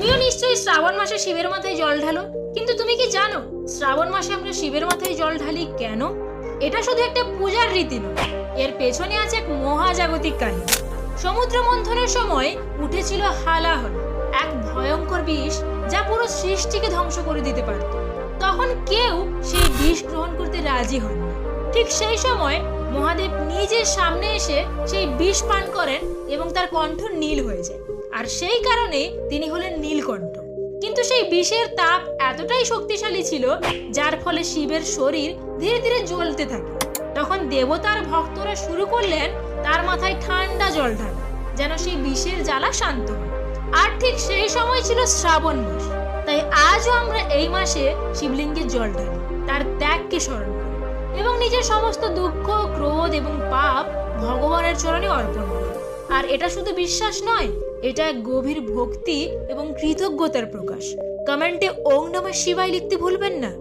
তুমিও নিশ্চয়ই শ্রাবণ মাসে শিবের মাথায় জল ঢালো, কিন্তু তুমি কি জানো শ্রাবণ মাসে আমরা শিবের মাথায় জল ঢালি কেন? এটা শুধু একটা পূজার রীতি নয়, এর পেছনে আছে এক মহাজাগতিক কাহিনী। সমুদ্র মন্থনের সময় উঠেছিল হালাহল, এক ভয়ঙ্কর বিষ যা পুরো সৃষ্টিকে ধ্বংস করে দিতে পারত। তখন কেউ সেই বিষ গ্রহণ করতে রাজি হয়নি ঠিক সেই সময় মহাদেব নিজের সামনে এসে সেই বিষ পান করেন এবং তার কণ্ঠ নীল হয়ে যায়। আর সেই কারণে তিনি হলেন নীলকণ্ঠ। কিন্তু সেই বিষের তাপ এতটাই শক্তিশালী ছিল, যার ফলে শিবের শরীর ধীরে ধীরে জ্বলতে থাকে। তখন দেবতার ভক্তরা শুরু করলেন তার মাথায় ঠান্ডা জল ঢালা যেন সেই বিষের জ্বালা শান্ত আর ঠিক সেই সময় ছিল শ্রাবণ মাস। তাই আজও আমরা এই মাসে শিবলিঙ্গের জল ঢালি, তার ত্যাগকে স্মরণ করি এবং নিজের সমস্ত দুঃখ, ক্রোধ এবং পাপ ভগবানের চরণে অর্পণ করি। আর এটা শুধু বিশ্বাস নয়, এটা এক গভীর ভক্তি এবং কৃতজ্ঞতার প্রকাশ। কমেন্টে ওং নমঃ শিবায় লিখতে ভুলবেন না।